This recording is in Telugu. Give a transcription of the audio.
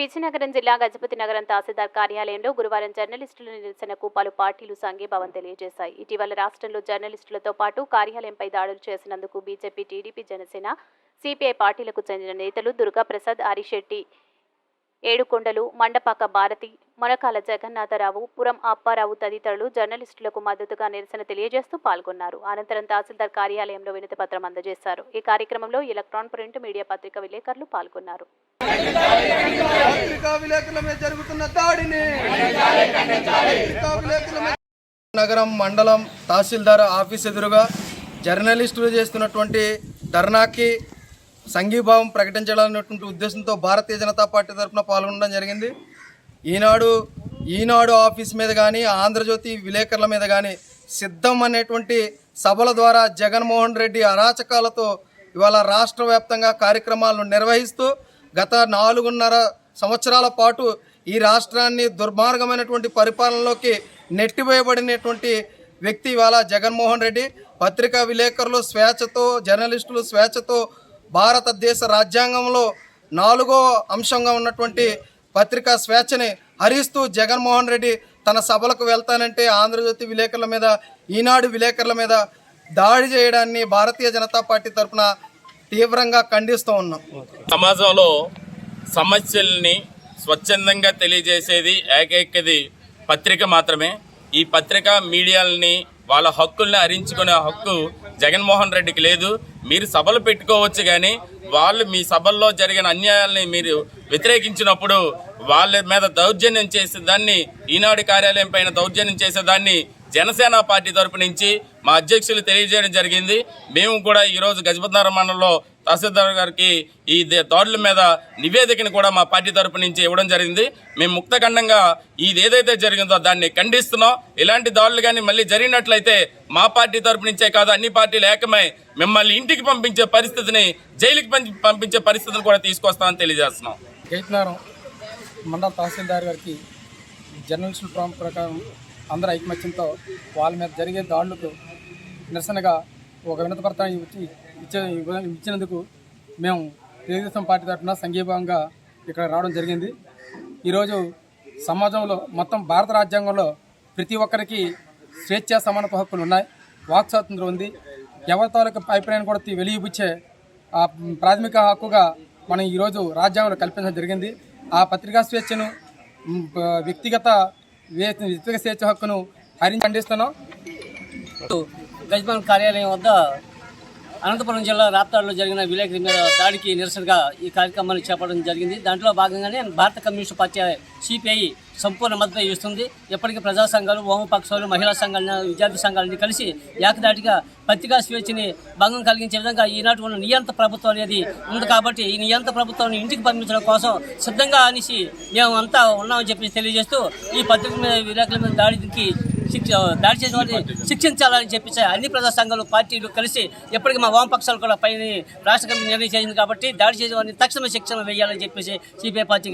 విజయనగరం జిల్లా గజపతి నగరం తహసీల్దార్ కార్యాలయంలో గురువారం జర్నలిస్టుల నిరసనకు పలు పార్టీలు సంఘీభావం తెలియజేశాయి. ఇటీవల రాష్ట్రంలో జర్నలిస్టులతో పాటు కార్యాలయంపై దాడులు చేసినందుకు బీజేపీ టీడీపీ జనసేన సిపిఐ పార్టీలకు చెందిన నేతలు దుర్గాప్రసాద్ ఆరిశెట్టి ఏడుకొండలు మండపాక భారతి మొనకాల జగన్నాథరావు పురం అప్పారావు తదితరులు జర్నలిస్టులకు మద్దతుగా నిరసన తెలియజేస్తూ పాల్గొన్నారు. అనంతరం తహసీల్దార్ కార్యాలయంలో వినతి పత్రం అందజేశారు. ఈ కార్యక్రమంలో ఎలక్ట్రాన్ ప్రింట్ మీడియా పత్రిక విలేకరులు పాల్గొన్నారు. విలేకరుల మీద జరుగుతున్న దాడిని. నగరం మండలం తహసీల్దార్ ఆఫీస్ ఎదురుగా జర్నలిస్టులు చేస్తున్నటువంటి ధర్నాకి సంఘీభావం ప్రకటించాలన్నటువంటి ఉద్దేశంతో భారతీయ జనతా పార్టీ తరఫున పాల్గొనడం జరిగింది. ఈనాడు ఈనాడు ఆఫీస్ మీద కానీ ఆంధ్రజ్యోతి విలేకరుల మీద కానీ సిద్ధం అనేటువంటి సభల ద్వారా జగన్మోహన్ రెడ్డి అరాచకాలతో ఇవాళ రాష్ట్ర వ్యాప్తంగా కార్యక్రమాలను నిర్వహిస్తూ గత నాలుగున్నర సంవత్సరాల పాటు ఈ రాష్ట్రాన్ని దుర్మార్గమైనటువంటి పరిపాలనలోకి నెట్టివేయబడినటువంటి వ్యక్తి ఇవాళ జగన్మోహన్ రెడ్డి. పత్రికా విలేకరులు స్వేచ్ఛతో జర్నలిస్టులు స్వేచ్ఛతో భారతదేశ రాజ్యాంగంలో నాలుగో అంశంగా ఉన్నటువంటి పత్రికా స్వేచ్ఛని హరిస్తూ జగన్మోహన్ రెడ్డి తన సభలకు వెళ్తానంటే ఆంధ్రజ్యోతి విలేకరుల మీద ఈనాడు విలేకరుల మీద దాడి చేయడాన్ని భారతీయ జనతా పార్టీ తరఫున తీవ్రంగా ఖండిస్తూ ఉన్నాం. సమాజంలో సమస్యల్ని స్వచ్ఛందంగా తెలియజేసేది ఏకైకది పత్రిక మాత్రమే. ఈ పత్రిక మీడియాలని వాళ్ళ హక్కుల్ని హరించుకునే హక్కు జగన్మోహన్ రెడ్డికి లేదు. మీరు సభలు పెట్టుకోవచ్చు కానీ వాళ్ళు మీ సభల్లో జరిగిన అన్యాయాల్ని మీరు వ్యతిరేకించినప్పుడు వాళ్ళ మీద దౌర్జన్యం చేసేదాన్ని ఈనాడు కార్యాలయం పైన దౌర్జన్యం చేసేదాన్ని జనసేన పార్టీ తరపు నుంచి మా అధ్యక్షులు తెలియజేయడం జరిగింది. మేము కూడా ఈరోజు గజపతినగరం మండలంలో తహసీల్దార్ గారికి ఈ దే- దాడుల మీద నివేదికను కూడా మా పార్టీ తరపు నుంచి ఇవ్వడం జరిగింది. మేము ముక్తఖండంగా ఇది ఏదైతే జరిగిందో దాన్ని ఖండిస్తున్నాం. ఇలాంటి దాడులు కానీ మళ్ళీ జరిగినట్లయితే మా పార్టీ తరపు నుంచే కాదు అన్ని పార్టీలు ఏకమై మిమ్మల్ని ఇంటికి పంపించే పరిస్థితిని జైలుకి పంపి- పంపించే పరిస్థితిని కూడా తీసుకొస్తామని తెలియజేస్తున్నాం. గైట్నారం మండల తహసీల్దార్ గారికి జర్నలిస్టుల ప్ర- ప్రకారం అందరూ ఐకమత్యంతో వాళ్ళ మీద జరిగే దాడులకు నిరసనగా ఒక వినతి పత్రాన్ని ఇచ్చి ఇచ్చే ఇచ్చినందుకు మేము తెలుగుదేశం పార్టీ తరఫున సంఘీభావంగా ఇక్కడ రావడం జరిగింది. ఈరోజు సమాజంలో మొత్తం భారత రాజ్యాంగంలో ప్రతి ఒక్కరికి స్వేచ్ఛ సమానత హక్కులు ఉన్నాయి. వాక్ స్వాతంత్రం ఉంది. ఎవరి తాలూకు అభిప్రాయాన్ని కూడా వెలిగిపుచ్చే ఆ ప్రాథమిక హక్కుగా మనం ఈరోజు రాజ్యాంగంలో కల్పించడం జరిగింది. ఆ పత్రికా స్వేచ్ఛను వ్యక్తిగత వ్యక్తిగత స్వేచ్ఛ హక్కును హరించి ఖండిస్తున్నాం. గజమాన్ కార్యాలయం వద్ద అనంతపురం జిల్లా రాప్తాడులో జరిగిన విలేకరి మీద దాడికి నిరసనగా ఈ కార్యక్రమాన్ని చేపట్టడం జరిగింది. దాంట్లో భాగంగానే భారత కమ్యూనిస్టు పార్టీ సిపిఐ సంపూర్ణ మద్దతు ఇస్తుంది. ఎప్పటికీ ప్రజా సంఘాలు వామపక్షాలు మహిళా సంఘాలను విద్యార్థి సంఘాలని కలిసి ఏకదాటిగా పత్రికా స్వేచ్ఛని భంగం కలిగించే విధంగా ఈనాటి ఉన్న నియంత్ర ప్రభుత్వం అనేది ఉంది కాబట్టి ఈ నియంత ప్రభుత్వాన్ని ఇంటికి పంపించడం కోసం సిద్ధంగా అనేసి మేము అంతా ఉన్నామని చెప్పి తెలియజేస్తూ ఈ పత్రిక మీద విలేకరుల మీద దాడికి శిక్ష దాడి చేసిన వారిని శిక్షించాలని చెప్పి అన్ని ప్రజా సంఘాలు పార్టీలు కలిసి ఎప్పటికీ మా వామపక్షాలు కూడా పైన రాష్ట్ర కమిటీ నిర్ణయం చేసింది కాబట్టి దాడి చేసిన వారిని తక్షణమే శిక్షణ వేయాలని చెప్పేసి సిపిఐ పార్టీ